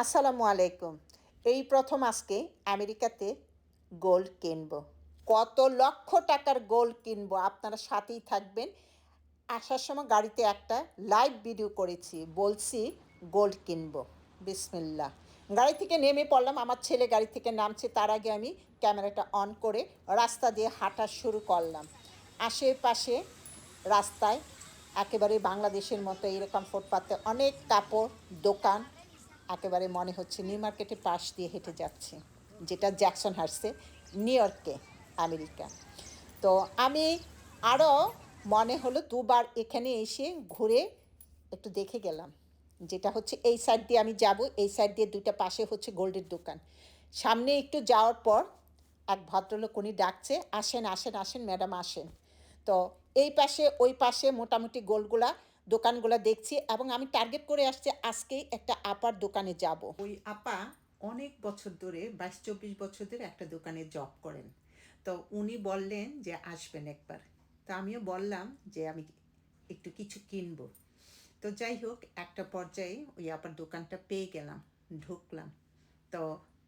আসসালামু আলাইকুম। এই প্রথম আজকে আমেরিকাতে গোল্ড কিনবো। কত লক্ষ টাকার গোল্ড কিনবো, আপনারা সাথেই থাকবেন। আসার সময় গাড়িতে একটা লাইভ ভিডিও করেছি, বলছি গোল্ড কিনবো। বিসমিল্লা গাড়ি থেকে নেমে পড়লাম, আমার ছেলে গাড়ি থেকে নামছে, তার আগে আমি ক্যামেরাটা অন করে রাস্তা দিয়ে হাঁটা শুরু করলাম। আশেপাশে রাস্তায় একেবারে বাংলাদেশের মতো এরকম ফুটপাতে অনেক কাপড় দোকান একেবারে মনে হচ্ছে নিউ মার্কেটের পাশ দিয়ে হেঁটে যাচ্ছে, যেটা জ্যাকসন হার্সে নিউ ইয়র্কে, আমেরিকা। তো আমি আরও মনে হলো দুবার এখানে এসে ঘুরে একটু দেখে গেলাম, যেটা হচ্ছে এই সাইড দিয়ে আমি যাব, এই সাইড দিয়ে দুইটা পাশে হচ্ছে গোল্ডের দোকান। সামনে একটু যাওয়ার পর এক ভদ্রলোক উনি ডাকছে, আসেন আসেন আসেন, ম্যাডাম, আসেন। তো এই পাশে, ওই পাশে মোটামুটি গোলগুলা দোকানগুলো দেখছি এবং আমি টার্গেট করে আসছি আজকেই একটা আপার দোকানে যাব। ওই আপা অনেক বছর ধরে, বাইশ চব্বিশ বছর ধরে একটা দোকানে জব করেন। তো উনি বললেন যে আসবেন একবার। তো আমিও বললাম যে আমি একটু কিছু কিনবো। তো যাই হোক, একটা পর্যায়ে ওই আপার দোকানটা পেয়ে গেলাম, ঢুকলাম। তো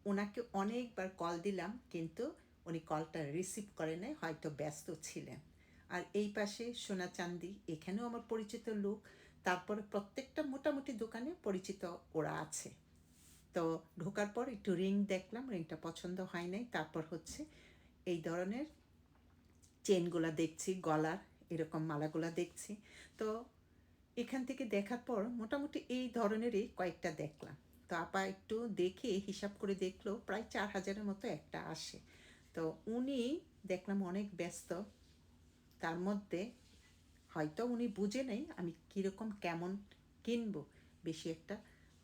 ওনাকে অনেকবার কল দিলাম, কিন্তু উনি কলটা রিসিভ করে নাই, হয়তো ব্যস্ত ছিলেন। আর এই পাশে সোনা চান্দি এখানেও আমার পরিচিত লোক। তারপরে প্রত্যেকটা মোটামুটি দোকানে পরিচিত ওরা আছে। তো ঢোকার পর একটু রিং দেখলাম, রিংটা পছন্দ হয় নাই। তারপর হচ্ছে এই ধরনের চেনগুলা দেখছি, গলার এরকম মালাগুলা দেখছি। তো এখান থেকে দেখার পর মোটামুটি এই ধরনেরই কয়েকটা দেখলাম। তো আপা একটু দেখে হিসাব করে দেখল, প্রায় চার হাজারের মতো একটা আসে। তো উনি দেখলাম অনেক ব্যস্ত। তার মধ্যে হয়তো উনি বুঝে নেই আমি কীরকম কেমন কিনবো, বেশি একটা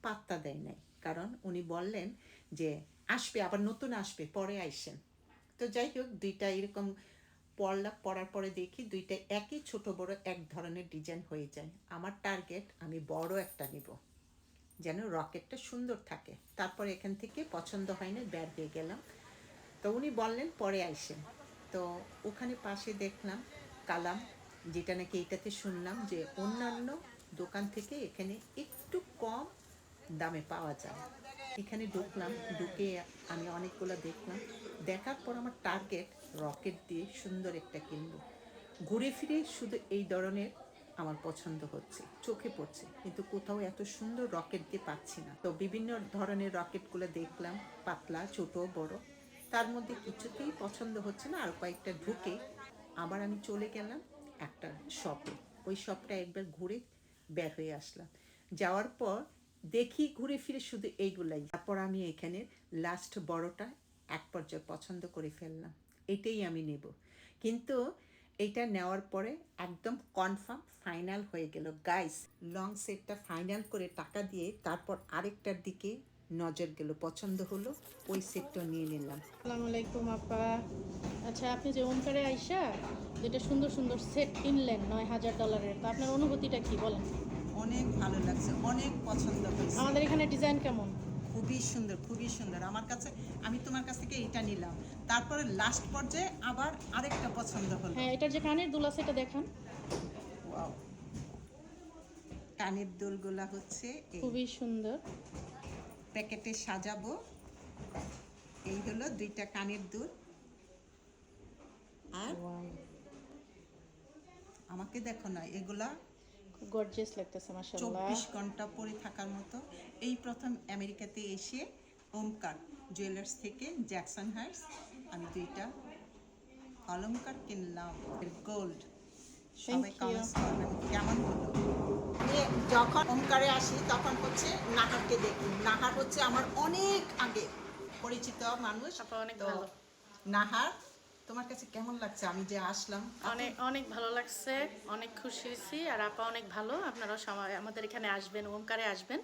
পাত্তা দেয় নাই। কারণ উনি বললেন যে, আসবে, আবার নতুন আসবে, পরে আইসেন। তো যাই হোক, দুইটা এরকম পড়লাম পড়ার পরে দেখি দুইটা একই ছোট বড় এক ধরনের ডিজাইন হয়ে যায়। আমার টার্গেট, আমি বড় একটা নিব, যেন রকেটটা সুন্দর থাকে। তারপর এখান থেকে পছন্দ হয় না, বের হয়ে গেলাম। তো উনি বললেন, পরে আইসেন। তো ওখানে পাশে দেখলাম কালাম, যেটা নাকি এটাতে শুনলাম যে অন্যান্য দোকান থেকে এখানে একটু কম দামে পাওয়া যায়। এখানে ঢুকলাম, ঢুকে আমি অনেকগুলো দেখলাম। দেখার পর আমার টার্গেট রকেট দিয়ে সুন্দর একটা কিনবো। ঘুরে ফিরে শুধু এই ধরনের আমার পছন্দ হচ্ছে, চোখে পড়ছে। কিন্তু কোথাও এত সুন্দর রকেট দিয়ে পাচ্ছি না। তো বিভিন্ন ধরনের রকেটগুলো দেখলাম, পাতলা, ছোট, বড়। তার মধ্যে কিছুতেই পছন্দ হচ্ছে না, আর কয়েকটা ঢুকে আবার আমি চলে গেলাম একটা শপে ওই শপটা একবার ঘুরে বের হয়ে আসলাম। যাওয়ার পর দেখি ঘুরে ফিরে শুধু এইগুলাই। তারপর আমি এখানে লাস্ট বড়টা এক পর্যায়ে পছন্দ করে ফেললাম। এটাই আমি নেব। কিন্তু এটা নেওয়ার পরে একদম কনফার্ম ফাইনাল হয়ে গেল। গাইস লং সেটটা ফাইনাল করে টাকা দিয়ে তারপর আরেকটার দিকে নজর গেল। পছন্দ হলো, ওই সেটটা নিয়ে নিলাম। আসসালামু আলাইকুম আপা। আচ্ছা আপনি যে ওমকারে আইসা যেটা সুন্দর সুন্দর সেট কিনলেন নয় হাজার ডলারের তো আপনার অনুভূতিটা কি বলেন? অনেক ভালো লাগছে অনেক পছন্দ হয়েছে। আমাদের এখানে ডিজাইন কেমন? খুবই সুন্দর খুবই সুন্দর। আমার কাছে আমি তোমার কাছ থেকে এটা নিলাম। তারপরে লাস্ট পর্যায়ে আবার আরেকটা পছন্দ হলো। হ্যাঁ এটার যে কানের দুল আছে এটা দেখান। Wow. কানের দুলগুলা হচ্ছে এই। খুবই সুন্দর। প্যাকেটে সাজাবো। এই হলো দুইটা কানের দুল। আর? আমাকে দেখো না এগুলা খুব গর্জিয়াস লাগতেছে মাশাআল্লাহ। চব্বিশ ঘণ্টা পরে থাকার মতো। এই প্রথম আমেরিকাতে এসে ওমকার জুয়েলার্স থেকে জ্যাকসন হার্স আমি দুইটা অলংকার কিনলাম গোল্ড সবাই কমেন্টস করবেন কেমন হলো? যখন ওমকারে আসি তখন হচ্ছে নাহারকে দেখি। নাহার হচ্ছে আমার অনেক আগে পরিচিত মানুষ। অনেক ভালো। নাহার তোমার কাছে কেমন লাগছে? আমি যে আসলাম অনেক অনেক ভালো লাগছে অনেক খুশি হয়েছি আর আপা অনেক ভালো। আপনারা সময় আমাদের এখানে আসবেন ওমকারে আসবেন।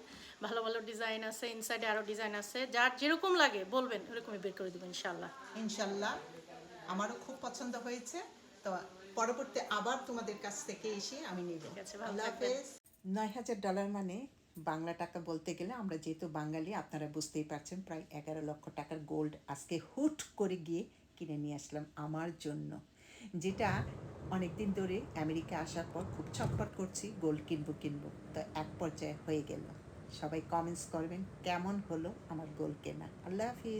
ভালো ভালো ডিজাইন আছে ইনসাইডে আরও ডিজাইন আছে। যার যেরকম লাগে বলবেন ওরকমই বের করে দেবেন ইনশাল্লাহ ইনশাল্লাহ আমারও খুব পছন্দ হয়েছে। তো পরবর্তী আবার তোমাদের কাছ থেকে এসে আমি নিব। নয় হাজার ডলার মানে বাংলা টাকা বলতে গেলে আমরা যেহেতু বাঙালি আপনারা বুঝতেই পারছেন প্রায় এগারো লক্ষ টাকার গোল্ড আজকে হুট করে গিয়ে কিনে নিয়ে আসলাম আমার জন্য, যেটা অনেক দিন ধরে আমেরিকা আসার পর খুব ছটপট করছি, গোল্ড কিনবো কিনবো। তো এক পর্যায়ে হয়ে গেল। সবাই কমেন্টস করবেন, কেমন হলো আমার গোল কেনা? আল্লাহ হাফিজ।